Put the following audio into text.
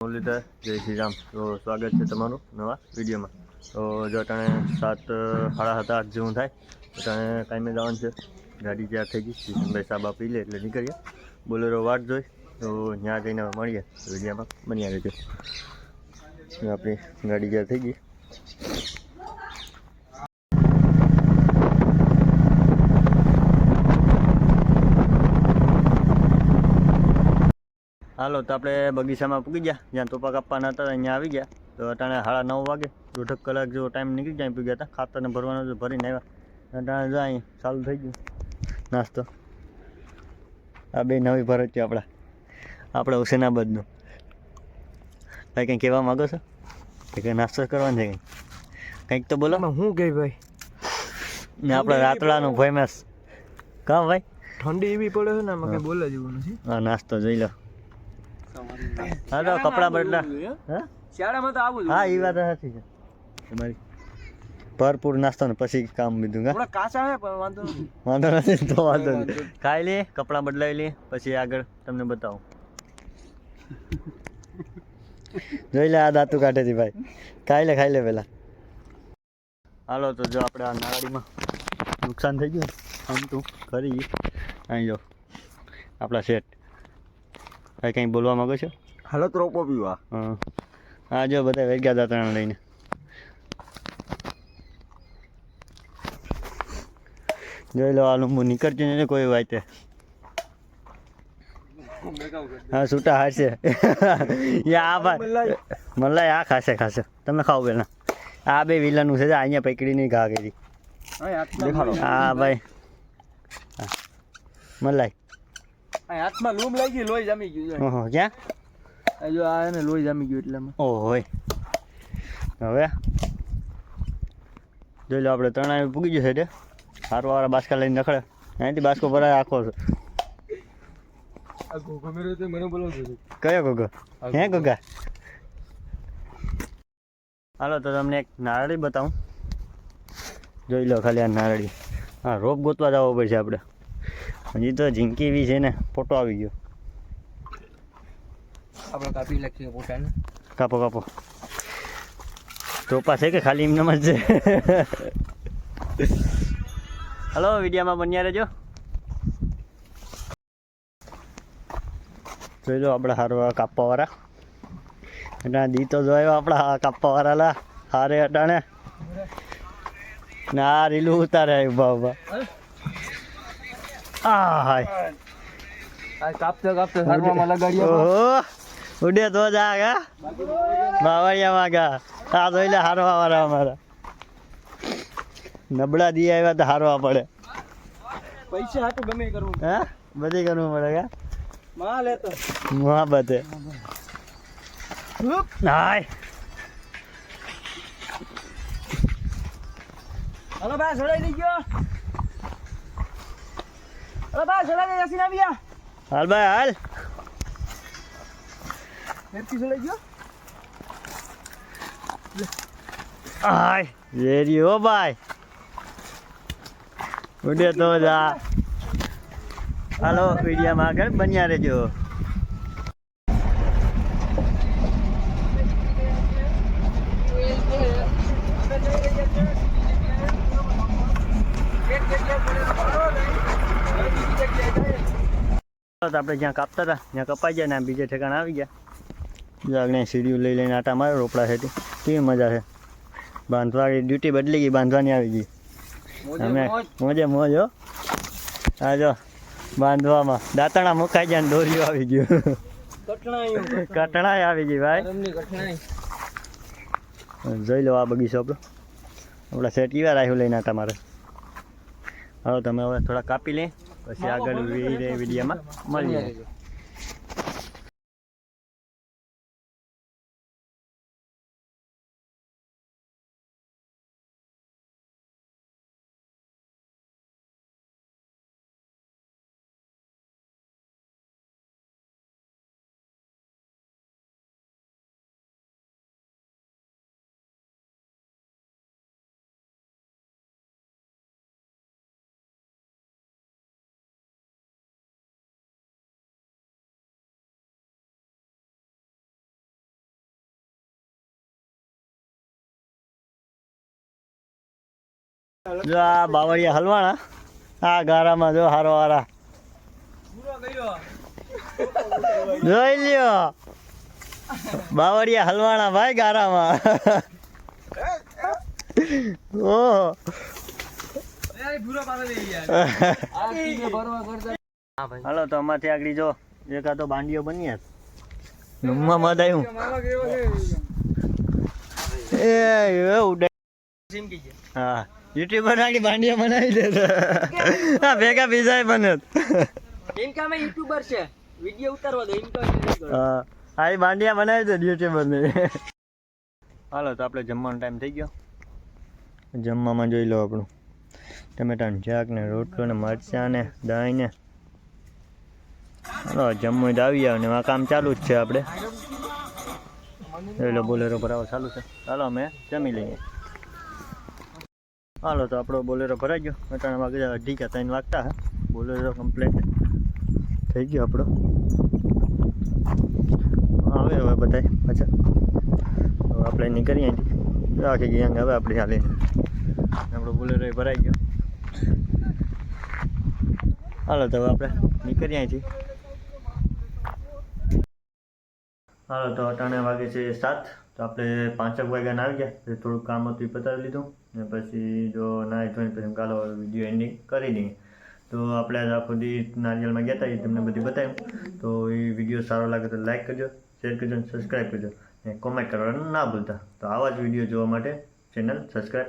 મુરલીધર જય શ્રી રામ. તો સ્વાગત છે તમારું નવા વિડીયોમાં. તો જો અટાણે સાત સાડા સાત, આઠ જેવું થાય, તો અટાણે કાંઈ જવાનું છે. ગાડી તૈયાર થઈ ગઈ, કિશનભાઈ સાહેબ આપી લે એટલે નીકળીએ. બોલેરો વાટ જોઈ, તો ત્યાં જઈને મળીએ. વિડીયોમાં બની આવે છે. આપણી ગાડી તૈયાર થઈ ગઈ. હાલો તો આપણે બગીચામાં પૂગી ગયા. જ્યાં તોપા કાપવાના હતા અહીંયા આવી ગયા. તો અટાણે સાડા નવ વાગે દોઢક કલાક જેવો ટાઈમ નીકળી જાય પૂગ્યા હતા. ખાતરને ભરવાનો જો ભરીને આવ્યા. અટાણે જાય ચાલુ થઈ ગયું. નાસ્તો. આ બે નવી ભરત છે આપણા. આપણે હુસેનાબાદનું. ભાઈ કંઈ કહેવા માગો છો? કે કંઈ નાસ્તો કરવાનો છે કંઈ? કંઈક તો બોલો. હું ગઈ ભાઈ? ને આપણે રાતડાનું ફેમસ કાં ભાઈ? ઠંડી એવી પડે છે ને આમાં કંઈ બોલે જેવું નથી. હા નાસ્તો જોઈ લો. હા તો કપડા બદલા. હા? શિયાળામાં તો આવું હા એ વાત સાચી છે. તમારી ભરપૂર નાસ્તો ને પછી કામ બીજું કા કાચા હે પણ વાંધો નથી. વાંધો નથી તો વાંધો નહીં ખાઈ લે કપડાં બદલાવી લે પછી આગળ તમને બતાવું. જોઈ લે આ દાંતુ કાઢે છે ભાઈ. ખાઈ લે ખાઈ લે પેલા હાલો તો જો આપણે આ નાળીમાં નુકસાન થઈ ગયું. આમ તું ખરી. અહીં જો આપણા શેઠ. ભાઈ કંઈ બોલવા માંગો છો? હાલો ત્રોપો પીવા હા. હા જો બધા વેગ્યા ત્રણ લઈને. જોઈ લો આ લીંબુ નીકળતું નથી કોઈ વાતે. હા છૂટા હારશે આ ભાઈ મલાઈ આ ખાશે ખાશે. તમે ખાઓ પેલા. આ બે વિલનનું છે અહીંયા પકડીને ઘા કરી. હા ભાઈ. મલાઈ. હાથમાં લૂમ લાગી લોહી જામી ગયું ઓહો ક્યાં? આ જો આ એને લોહી જામી ગયું એટલે. ઓહો હોય હવે? જોઈ લો આપણે ત્રણ આવી પૂગી જશે તે સારું વાળા બાસકા લઈને નખડે. અહીંથી બાસકો ભરાય આખો. છો કયો ગોગો? હે ગોગા. હાલો તો તમને એક નારળી બતાવું. જોઈ લો ખાલી આ નારળી. હા રોપ ગોતવા જવો પડશે આપણે. હજી તો ઝીંકી બી છે ને ફોટો આવી ગયો. આપણે કાપી નાખીએ પોતાને. કાપો કાપો. ટોપા છે કે ખાલી એમને જ છે? હલો વિડીયામાં બન્યા રહેજો. જોઈ લો આપણે હારવા કાપવાવાળા. એટલે દી તો જોયો આપણા આ કાપવાવાળા લા હારે અટાણે ને રીલું ઉતારે ઊભા ઊભા આ હાય આ કાપતો કાપતો હારવામાં લગાડ્યો ઓહો ઉડે તો જા ગા. બાવળિયા માગા આ જોઈ લે હારવા વાળા અમારા. નબળા દી આવ્યા તો હારવા પડે. પૈસા હાટું ગમે કરવું. હા? બધી કરવું પડે ગા. માં લેતો માં હે હાય. હલો ભાઈ સડાઈ લઈ ગયો. હલો ભાઈ સડાઈ લઈ યાસીન આવી ગયા હાલ ભાઈ હાલ. ફેરથી સડાઈ ગયો? હાય વેરી હો ભાઈ. ઉડે તો જા. હાલો વિડીયોમાં આગળ બન્યા રહેજો. તો આપણે જ્યાં કાપતા હતા ત્યાં કપાઈ ગયા ને બીજે ઠેકાણ આવી ગયા. આગળ સીડીઓ લઈ લઈને આટા મારે રોપડા છે કેવી મજા છે? બાંધવાની ડ્યુટી બદલી ગઈ બાંધવાની આવી ગઈ. અમે મોજે. મોજ હો. હા જો બાંધવામાં દાંતણા મુકાઈ ગયા ને દોરીઓ આવી ગયું કટણાય આવી ગઈ ભાઈ. જોઈ લો આ બગીચો આપણો. આપણા સેટ કેવા રાખ્યું લઈને આટા મારે. હવે તમે હવે થોડા કાપી લે. પછી આગળ વિડીયોમાં મળીએ. જો આ બાવળિયા હલવાણા આ ગારામાં જો હારો હારા જોઈ લ્યો. બાવળિયા હલવાણા ભાઈ ગારામાં. ઓહો. હાલો તો અમારથી આગળ જો. એકાદો બાંડીઓ બની જમવા આવ્યું. એ એવું ડે- હા યુટ્યુબર આગળ બાંડિયો બનાવી દે હા ભેગા બીજા બને ઇનકમ યુટ્યુબર છે. વિડિયો ઉતારવા દો ઇનકમ નહીં કરો હા આ બનાવી દે યુટ્યુબર ને. હાલો તો આપણે જમવાનો ટાઈમ થઈ ગયો. જમવામાં જોઈ લો આપણું. ટમેટાનું શાક ને રોટલો ને મરચાં ને દહીં ને. હાલો જમવું તો આવી જાવ ને આ કામ ચાલુ જ છે આપણે. જોઈ બોલેરો ભરાવો ચાલુ છે. ચાલો અમે જમી લઈએ. હાલો, તો આપણો બોલેરો ભરાઈ ગયો. અટાણા વાગે અઢી કે ત્રણ વાગતા હે. બોલેરો કમ્પ્લેટ થઈ ગયો આપણો. આવે હવે બધાય પાછા. હવે આપણે નીકળીએ અહીંથી. રાખી ગયા હવે આપણે ચાલીને આપણો બોલેરો એ ભરાઈ ગયો. હાલો, તો હવે આપણે નીકળીએ અહીંથી. હાલો, તો અટાણે વાગે છે સાત. તો આપણે પાંચેક વાગ્યાના આવી ગયા. થોડુંક કામ હતું એ પતાવી લીધું. ને પછી જો નાહી ધોઈને પછી કાલો વીડિયો એન્ડિંગ કરી દઈએ. તો આપણે આજે આખો દી નારિયેલમાં ગયા હતા એ તમને બધી બતાવ્યું. તો એ વીડિયો સારો લાગે તો લાઈક કરજો શેર કરજો અને સબસ્ક્રાઈબ કરજો. ને કોમેન્ટ કરવાનું ના ભૂલતા. તો આવા જ વીડિયો જોવા માટે ચેનલ સબસ્ક્રાઈબ